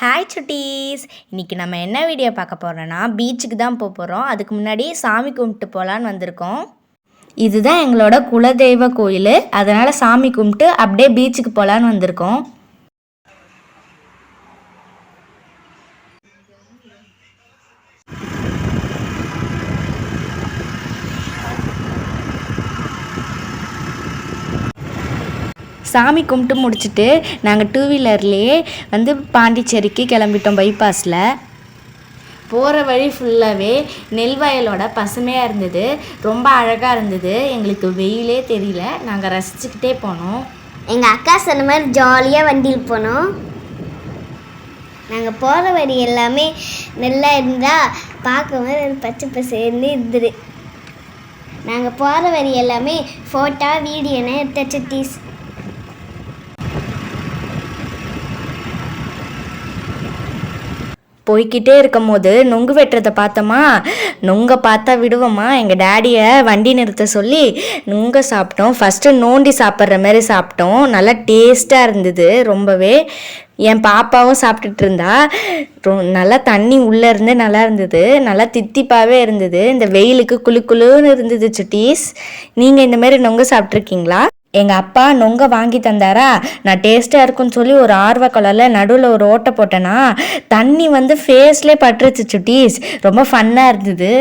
Hi சுட்டீஸ் இன்றைக்கி நம்ம என்ன வீடியோ பார்க்க போகிறோன்னா பீச்சுக்கு தான் போக போகிறோம் அதுக்கு முன்னாடி சாமி கும்பிட்டு போகலான்னு வந்திருக்கோம். இதுதான் எங்களோட குலதெய்வ கோயில். அதனால் சாமி கும்பிட்டு அப்படியே பீச்சுக்கு போகலான்னு வந்திருக்கோம். சாமி கும்பிட்டு முடிச்சுட்டு நாங்கள் டூ வீலர்லேயே வந்து பாண்டிச்சேரிக்கு கிளம்பிட்டோம் பைபாஸில் போகிற வழி ஃபுல்லாகவே நெல் வயலோட பசுமையாக இருந்தது. ரொம்ப அழகாக இருந்தது. எங்களுக்கு வெயிலே தெரியல. நாங்கள் ரசிச்சுக்கிட்டே போனோம். எங்கள் அக்கா சொன்ன மாதிரி ஜாலியாக வண்டியில் போனோம். நாங்கள் போகிற வழி எல்லாமே நல்லா இருந்தால் பார்க்கும்போது பச்சை பசேர்ந்து இருந்தது. நாங்கள் போகிற வழி எல்லாமே ஃபோட்டோ வீடியோன்னு எடுத்த சுட்டீஸ் போய்க்கிட்டே இருக்கும் போது நொங்கு வெட்டுறதை பார்த்தோமா நொங்கை பார்த்தா விடுவோமா எங்கள் டேடியை வண்டி நிறுத்த சொல்லி நொங்கை சாப்பிட்டோம். ஃபஸ்ட்டு நோண்டி சாப்பிட்ற மாதிரி சாப்பிட்டோம். நல்லா டேஸ்ட்டாக இருந்தது ரொம்பவே. என் பாப்பாவும் சாப்பிட்டுட்டு இருந்தா. ரொ நல்லா தண்ணி உள்ளே இருந்து நல்லா இருந்தது. நல்லா தித்திப்பாகவே இருந்தது. இந்த வெயிலுக்கு குளு குளுன்னு இருந்தது சுட்டீஸ். நீங்கள் இந்த மாதிரி சாப்பிட்ருக்கீங்களா எங்கள் அப்பா நொங்க வாங்கி தந்தாரா? நான் டேஸ்ட்டாக இருக்குன்னு சொல்லி ஒரு ஆர்வ கலரில் நடுவில் ஒரு ஓட்டை போட்டேன்னா தண்ணி வந்து ஃபேஸ்லே பட்டுருச்சு சுட்டீஸ். ரொம்ப ஃபன்னாக இருந்தது.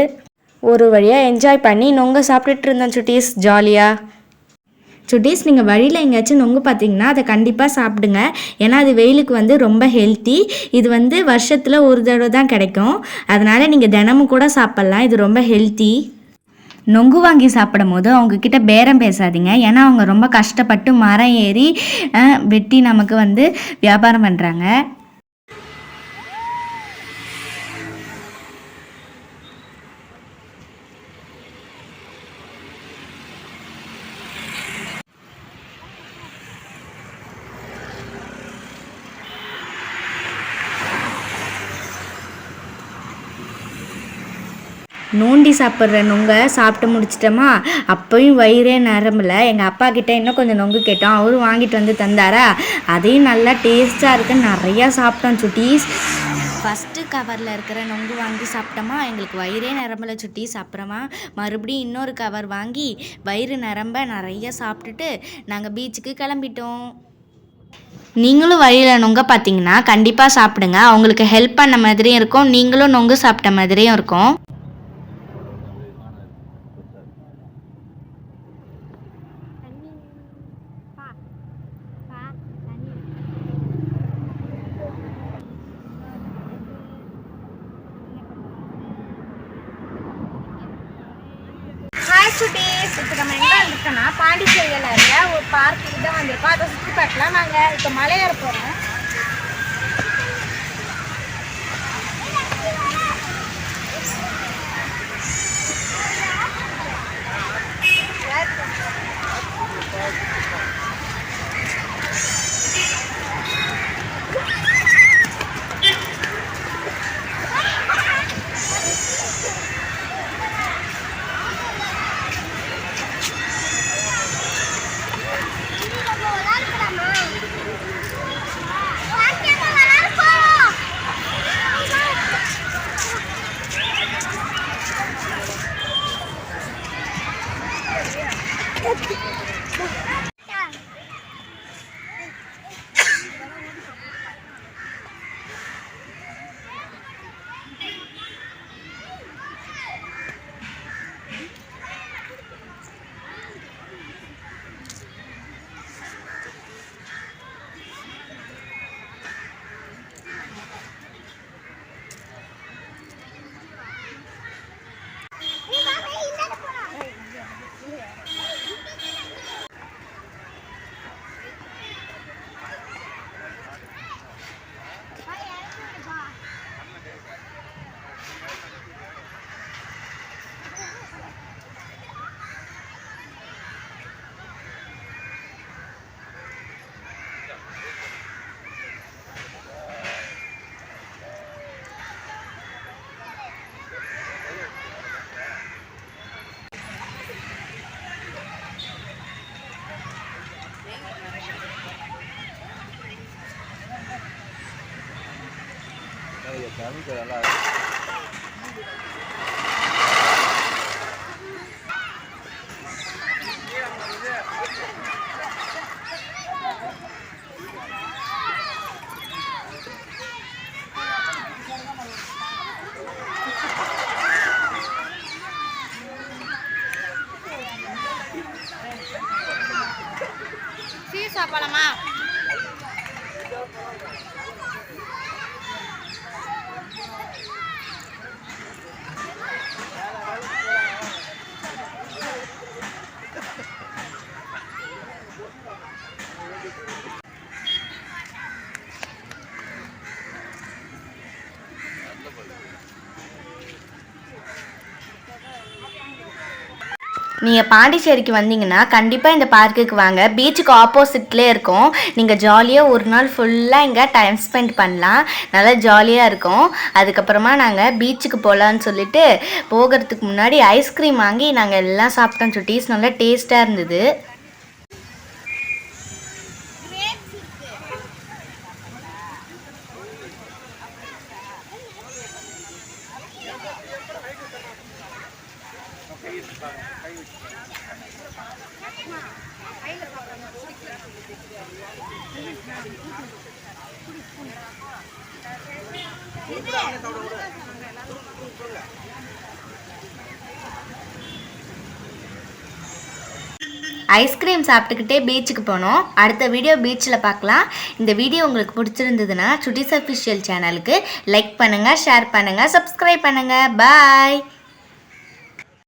ஒரு வழியாக என்ஜாய் பண்ணி நொங்க சாப்பிட்டுட்டு இருந்தேன் சுட்டீஸ் ஜாலியாக சுட்டீஸ் நீங்கள் வழியில் எங்கேயாச்சும் நொங்கு பார்த்தீங்கன்னா அதை கண்டிப்பாக சாப்பிடுங்க. ஏன்னா அது வெயிலுக்கு வந்து ரொம்ப ஹெல்த்தி இது வந்து வருஷத்தில் ஒரு தடவை தான் கிடைக்கும். அதனால் நீங்கள் தினமும் கூட சாப்பிட்லாம். இது ரொம்ப ஹெல்த்தி நொங்கு வாங்கி சாப்பிடும் போது அவங்கக்கிட்ட பேரம் பேசாதீங்க. ஏன்னா அவங்க ரொம்ப கஷ்டப்பட்டு மரம் ஏறி வெட்டி நமக்கு வந்து வியாபாரம் பண்ணுறாங்க நோண்டி சாப்பிட்ற நொங்க. சாப்பிட்டு முடிச்சிட்டோமா? அப்பயும் வயிறே நிரம்பல. எங்கள் அப்பா கிட்ட இன்னும் கொஞ்சம் நொங்கு கேட்டோம். அவரும் வாங்கிட்டு வந்து தந்தாரா? அதையும் நல்லா டேஸ்ட்டாக இருக்கு. நிறையா சாப்பிட்டோம் சுட்டீஸ். ஃபஸ்ட்டு கவரில் இருக்கிற நொங்கு வாங்கி சாப்பிட்டோமா? எங்களுக்கு வயிறே நிரம்பல சுட்டீஸ். அப்புறமா மறுபடியும் இன்னொரு கவர் வாங்கி வயிறு நிரம்ப நிறைய சாப்பிட்டுட்டு நாங்கள் பீச்சுக்கு கிளம்பிட்டோம். நீங்களும் வழியில் நொங்க பார்த்தீங்கன்னா கண்டிப்பாக சாப்பிடுங்க. அவங்களுக்கு ஹெல்ப் பண்ண மாதிரியும் இருக்கும். நீங்களும் நொங்கு சாப்பிட்ட மாதிரியும் இருக்கும். டேஸ் இப்போ நம்ம எங்கே இருக்கோம்னா பாண்டிச்சேரியில் இருக்க ஒரு பார்க்குக்கு தான் வந்திருக்கோம். அதை சுற்றி பார்க்கலாம் நாங்கள் இப்போ மலையேற போகிறோம் Bakit? சீசா பழமா நீங்கள் பாண்டிச்சேரிக்கு வந்தீங்கன்னா கண்டிப்பாக இந்த பார்க்குக்கு வாங்க. பீச்சுக்கு ஆப்போசிட்லேயே இருக்கும். நீங்கள் ஜாலியாக ஒரு நாள் ஃபுல்லாக இங்கே டைம் ஸ்பெண்ட் பண்ணலாம். நல்லா ஜாலியாக இருக்கும். அதுக்கப்புறமா நாங்கள் பீச்சுக்கு போகலான்னு சொல்லிட்டு போகிறதுக்கு முன்னாடி ஐஸ்கிரீம் வாங்கி நாங்கள் எல்லாம் சாப்பிட்டோம் சுட்டீஸ். நல்லா டேஸ்ட்டாக இருந்தது. ஐஸ்கிரீம் சாப்பிட்டுக்கிட்டே பீச்சுக்கு போனோம். அடுத்த வீடியோ பீச்சில் பார்க்கலாம். இந்த வீடியோ உங்களுக்கு பிடிச்சிருந்ததுன்னா சுட்டிஸ் அஃபிஷியல் சேனலுக்கு லைக் பண்ணுங்கள் ஷேர் பண்ணுங்கள் சப்ஸ்கிரைப் பண்ணுங்கள் பாய்